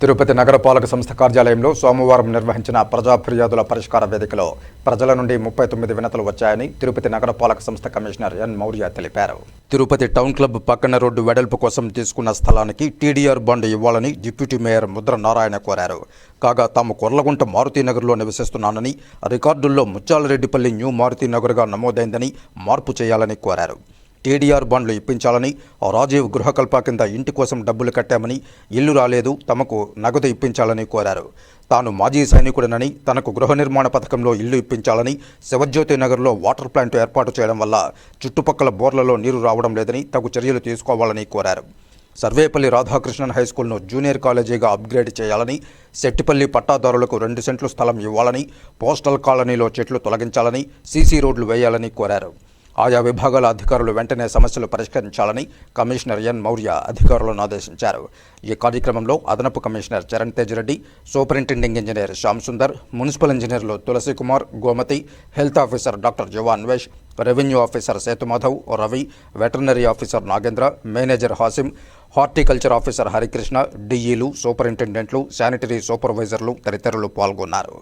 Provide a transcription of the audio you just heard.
తిరుపతి నగరపాలక సంస్థ కార్యాలయంలో సోమవారం నిర్వహించిన ప్రజా ఫిర్యాదుల పరిష్కార వేదికలో ప్రజల నుండి ముప్పై తొమ్మిది వినతులు వచ్చాయని తిరుపతి నగరపాలక సంస్థ కమిషనర్ ఎన్. మౌర్య తెలిపారు. తిరుపతి టౌన్ క్లబ్ పక్కన రోడ్డు వెడల్పు కోసం తీసుకున్న స్థలానికి టీడీఆర్ బాండ్ ఇవ్వాలని డిప్యూటీ మేయర్ ముద్ర నారాయణ కోరారు. కాగా తాము కొర్లగుంట మారుతీనగర్లో నివసిస్తున్నానని రికార్డుల్లో ముత్యాలరెడ్డిపల్లి న్యూ మారుతీనగర్గా నమోదైందని మార్పు చేయాలని కోరారు. టీడీఆర్ బాండ్లు ఇప్పించాలని ఆ రాజీవ్ గృహకల్ప కింద ఇంటి కోసం డబ్బులు కట్టామని ఇల్లు రాలేదు తమకు నగదు ఇప్పించాలని కోరారు. తాను మాజీ సైనికుడినని తనకు గృహ నిర్మాణ పథకంలో ఇల్లు ఇప్పించాలని శివజ్యోతి నగర్లో వాటర్ ప్లాంట్ ఏర్పాటు చేయడం వల్ల చుట్టుపక్కల బోర్లలో నీరు రావడం లేదని తగు చర్యలు తీసుకోవాలని కోరారు. సర్వేపల్లి రాధాకృష్ణన్ హైస్కూల్ను జూనియర్ కాలేజీగా అప్గ్రేడ్ చేయాలని సెట్టిపల్లి పట్టాదారులకు రెండు సెంట్లు స్థలం ఇవ్వాలని పోస్టల్ కాలనీలో చెట్లు తొలగించాలని సీసీ రోడ్లు వేయాలని కోరారు. ఆయా విభాగాల అధికారులు వెంటనే సమస్యలు పరిష్కరించాలని కమిషనర్ ఎన్ మౌర్య అధికారులను ఆదేశించారు. ఈ కార్యక్రమంలో అదనపు commissioner Charan Tej Reddy superintending engineer Shyam Sundar municipal ఇంజనీర్లు Tulasi Kumar Gomathi health officer doctor Java Anvesh revenue officer Sethumadhav Ravi veterinary officer Nagendra manager Hasim horticulture officer Harikrishna డిఈలు సూపరింటెండెంట్లు sanitary సూపర్వైజర్లు తదితరులు పాల్గొన్నారు.